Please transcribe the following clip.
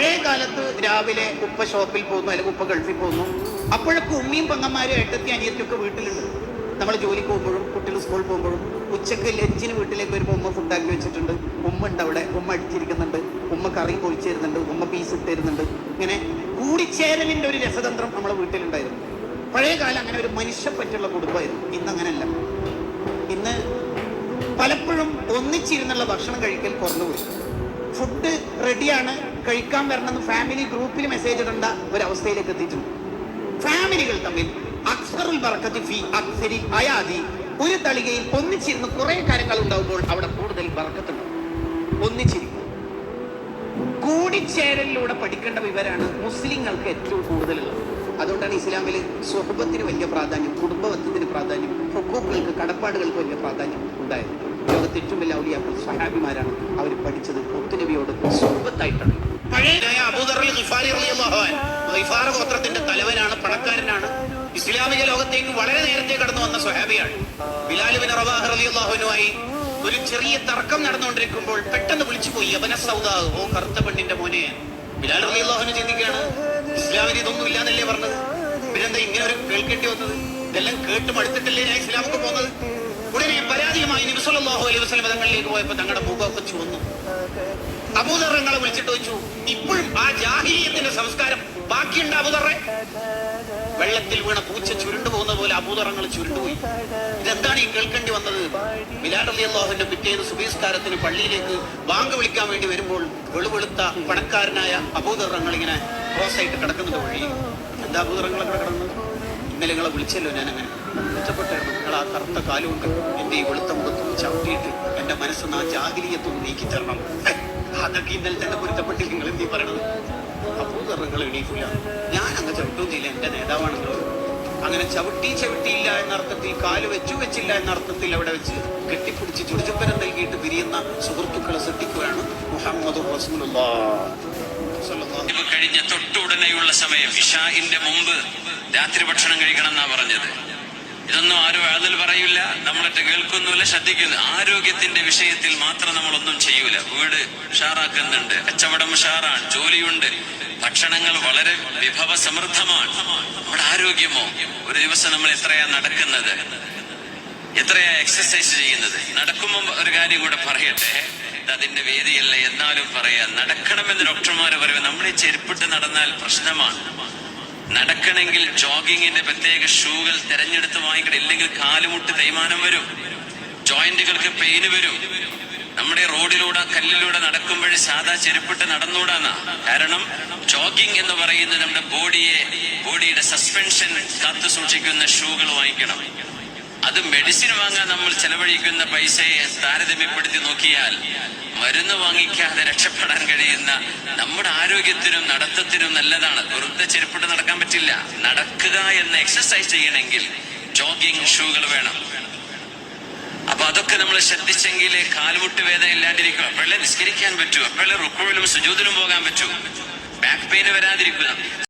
പഴയ കാലത്ത് രാവിലെ ഉപ്പ ഷോപ്പിൽ പോകുന്നു അല്ലെങ്കിൽ ഉപ്പ ഗൾഫിൽ പോകുന്നു. അപ്പോഴൊക്കെ ഉമ്മയും പെങ്ങന്മാരും എട്ടത്തി അനിയത്തിയൊക്കെ വീട്ടിലുണ്ട്. നമ്മൾ ജോലിക്ക് പോകുമ്പോഴും കുട്ടികൾ സ്കൂളിൽ പോകുമ്പോഴും ഉച്ചയ്ക്ക് ലഞ്ചിന് വീട്ടിലേക്ക് വരുമ്പോൾ ഉമ്മ ഫുഡാക്കി വെച്ചിട്ടുണ്ട്. ഉമ്മ ഉണ്ട് അവിടെ ഉമ്മ അടിച്ചിരിക്കുന്നുണ്ട്. ഉമ്മ കറി പൊളിച്ചു തരുന്നുണ്ട് ഉമ്മ പീസ് ഇട്ട് തരുന്നുണ്ട്. ഇങ്ങനെ കൂടിച്ചേരലിന്റെ ഒരു രസതന്ത്രം നമ്മളെ വീട്ടിലുണ്ടായിരുന്നു. പഴയ കാലം അങ്ങനെ ഒരു മനുഷ്യപ്പറ്റുള്ള കുടുംബമായിരുന്നു. ഇന്ന് അങ്ങനെയല്ല. ഇന്ന് പലപ്പോഴും ഒന്നിച്ചിരുന്നുള്ള ഭക്ഷണം കഴിക്കൽ കുറഞ്ഞുപോയി ഫുഡ് റെഡിയാണ് കഴിക്കാൻ വരണമെന്ന് ഫാമിലി ഗ്രൂപ്പിൽ മെസ്സേജ് ഇടേണ്ട. ഒരവസ്ഥയിലേക്ക് എത്തിയിട്ടുണ്ട്. ഫാമിലികൾ തമ്മിൽ അക്സറുൽ ബർക്കത്ത് ഫി അക്സരി അയാദി. ഒരു തളികയിൽ ഒന്നിച്ചിരുന്ന് കുറെ കാര്യങ്ങൾ ഉണ്ടാവുമ്പോൾ അവിടെ കൂടുതൽ ബർക്കത്തുണ്ട് ഒന്നിച്ചിരിക്കും. കൂടിച്ചേരലിലൂടെ പഠിക്കേണ്ട വിവരമാണ് മുസ്ലിങ്ങൾക്ക് ഏറ്റവും കൂടുതലുള്ളത്. അതുകൊണ്ടാണ് ഇസ്ലാമിൽ സ്വഹബത്തിന് വലിയ പ്രാധാന്യം കുടുംബബന്ധത്തിന് പ്രാധാന്യം ഹുക്കൂക്കുകൾക്ക് കടപ്പാടുകൾക്ക് വലിയ പ്രാധാന്യം ഉണ്ടായത് ലോകത്ത് ഏറ്റവും വലിയ ഔലിയാക്കൾ സഹാബിമാരാണ് അവർ പഠിച്ചത് ഒത്തുനബിയോട് അബൂദറിൽ ഗിഫാർ ഗോത്രത്തിന്റെ തലവനാണ് പണക്കാരനാണ്. ഇസ്ലാമിക ലോകത്തേക്ക് വളരെ നേരത്തെ കടന്നു വന്ന സ്വഹാബിയാണ്. ബിലാലുബിൻ റവാഹ് റളിയല്ലാഹുവിനുമായി ഒരു ചെറിയ തർക്കം നടന്നുകൊണ്ടിരിക്കുമ്പോൾ പെട്ടെന്ന് വിളിച്ചു പോയി യവന സൗദാവ് ഓ കറുത്ത പെണ്ണിന്റെ മോനെ. ബിലാൽ റളിയല്ലാഹുവിന് ചിന്തിക്കുകയാണ് ഇസ്ലാമിന് ഇതൊന്നും ഇല്ലാന്നല്ലേ പറഞ്ഞത്? പിന്നെന്താ ഇങ്ങനെ ഒരു കേൾക്കേണ്ടി വന്നത്? ഇതെല്ലാം കേട്ട് മടുത്തിട്ടല്ലേ ഞാൻ ഇസ്ലാമൊക്കെ പോകുന്നത്? ഉടനെ പരാതിയുമായി നബി സല്ലല്ലാഹു അലൈഹി വസ്ലം തങ്ങളിലേക്ക് പോയപ്പോൾ തങ്ങളുടെ മുഖമൊക്കെ ചുവന്നു. അബൂദറങ്ങളെ വിളിച്ചിട്ട് വെച്ചു ഇപ്പോഴും ആ ജാഹിലിയത്തിന്റെ സംസ്കാരം ബാക്കിയുണ്ട് അബൂദറെ വെള്ളത്തിൽ വീണ പൂച്ച ചുരുണ്ടു പോകുന്ന പോലെ അബൂദറങ്ങൾ ചുരുണ്ടുപോയി. ഇതെന്താണ് ഈ കേൾക്കേണ്ടി വന്നത്? ബിലാൽ പിറ്റേന്ന് സുബീസ്കാരത്തിന് പള്ളിയിലേക്ക് ബാങ്ക് വിളിക്കാൻ വേണ്ടി വരുമ്പോൾ വെളുവെളുത്ത പണക്കാരനായ അബൂദറങ്ങൾ ഇങ്ങനെ ക്രോസ് ആയിട്ട് കിടക്കുന്നത് വഴി. എന്താ കിടന്ന് ഇന്നലെ നിങ്ങളെ വിളിച്ചല്ലോ ഞാൻ അങ്ങനെ മെച്ചപ്പെട്ടായിരുന്നു നിങ്ങൾ ആ കറുത്ത കാലുകൊണ്ട് എന്റെ ഈ വെളുത്ത മുഖത്തും ചവിട്ടിയിട്ട് എന്റെ മനസ്സ് ആ ജാഗ്രീയത്വം നീക്കി തരണം. അതൊക്കെ ഇന്നലെ തന്നെ പൊരുത്തപ്പെട്ടിൽ നിങ്ങൾ എന്തീ പറയണത്? അബൂദറങ്ങൾ എണീക്കില്ല ഞാൻ അങ്ങ് ചവിട്ടും ചെയ്യില്ല. എന്റെ നേതാവാണല്ലോ. അങ്ങനെ ചവിട്ടി ചവിട്ടിയില്ല എന്ന അർത്ഥത്തിൽ കാൽ വെച്ചു വെച്ചില്ല എന്ന അർത്ഥത്തിൽ അവിടെ വെച്ച് കെട്ടിപ്പിടിച്ച് ചുടിച്ചുപ്പരം നൽകിയിട്ട് പിരിയുന്ന സുഹൃത്തുക്കളെ ശ്രദ്ധിക്കുകയാണ് മുഹമ്മദ് ഇപ്പൊ കഴിഞ്ഞ തൊട്ടുടനെയുള്ള സമയം ഇഷാഇന്റെ മുമ്പ് രാത്രി ഭക്ഷണം കഴിക്കണം എന്നാ പറഞ്ഞത്. ഇതൊന്നും ആരും അതിൽ പറയില്ല നമ്മളൊക്കെ കേൾക്കുന്നില്ല ശ്രദ്ധിക്കുന്നു. ആരോഗ്യത്തിന്റെ വിഷയത്തിൽ മാത്രം നമ്മളൊന്നും ചെയ്യൂല. വീട് ഉഷാറാക്കുന്നുണ്ട് കച്ചവടം ഉഷാറാണ് ജോലിയുണ്ട്. ഭക്ഷണങ്ങൾ വളരെ വിഭവ സമൃദ്ധമാണ് നമ്മുടെ ആരോഗ്യമോ? ഒരു ദിവസം നമ്മൾ എത്രയാ നടക്കുന്നത്? എത്രയാ എക്സസൈസ് ചെയ്യുന്നത്? നടക്കുമ്പോൾ ഒരു കാര്യം കൂടെ പറയട്ടെ. അതിന്റെ വേദിയല്ല എന്നാലും പറയാ. നടക്കണമെന്ന് ഡോക്ടർമാര് പറയുക നമ്മൾ ഈ ചെരുപ്പിട്ട് നടന്നാൽ പ്രശ്നമാണ്. നടക്കണമെങ്കിൽ ജോഗിങ്ങിന്റെ പ്രത്യേക ഷൂകൾ തെരഞ്ഞെടുത്ത് വാങ്ങിക്കണം. ഇല്ലെങ്കിൽ കാലുമുട്ട് തേയ്മാനം വരും. ജോയിന്റുകൾക്ക് പെയിന് വരും. നമ്മുടെ റോഡിലൂടെ കല്ലിലൂടെ നടക്കുമ്പോൾ സാധാ ചെരുപ്പിട്ട് നടന്നുകൂടാന്നാ കാരണം ജോഗിങ് എന്ന് പറയുന്നത് നമ്മുടെ ബോഡിയെ ബോഡിയുടെ സസ്പെൻഷൻ കാത്തു സൂക്ഷിക്കുന്ന ഷൂകൾ വാങ്ങിക്കണം. അത് മെഡിസിൻ വാങ്ങാൻ നമ്മൾ ചെലവഴിക്കുന്ന പൈസയെ താരതമ്യപ്പെടുത്തി നോക്കിയാൽ മരുന്ന് വാങ്ങിക്കാതെ രക്ഷപ്പെടാൻ കഴിയുന്ന നമ്മുടെ ആരോഗ്യത്തിനും നടത്തത്തിനും നല്ലതാണ്. വെറുതെ ചെരുപ്പിട്ട് നടക്കാൻ പറ്റില്ല. നടക്കുക എന്ന എക്സസൈസ് ചെയ്യണമെങ്കിൽ ജോഗിങ് ഷൂകൾ വേണം. അപ്പൊ അതൊക്കെ നമ്മൾ ശ്രദ്ധിച്ചെങ്കിൽ കാൽമുട്ട് വേദന ഇല്ലാണ്ടിരിക്കും അപ്പോഴേ നിസ്കരിക്കാൻ പറ്റൂ. അപ്പോഴേ റുക്കുവിലും സുജൂതിലും പോകാൻ പറ്റൂ. Back pain വരാതിരിക്കുക.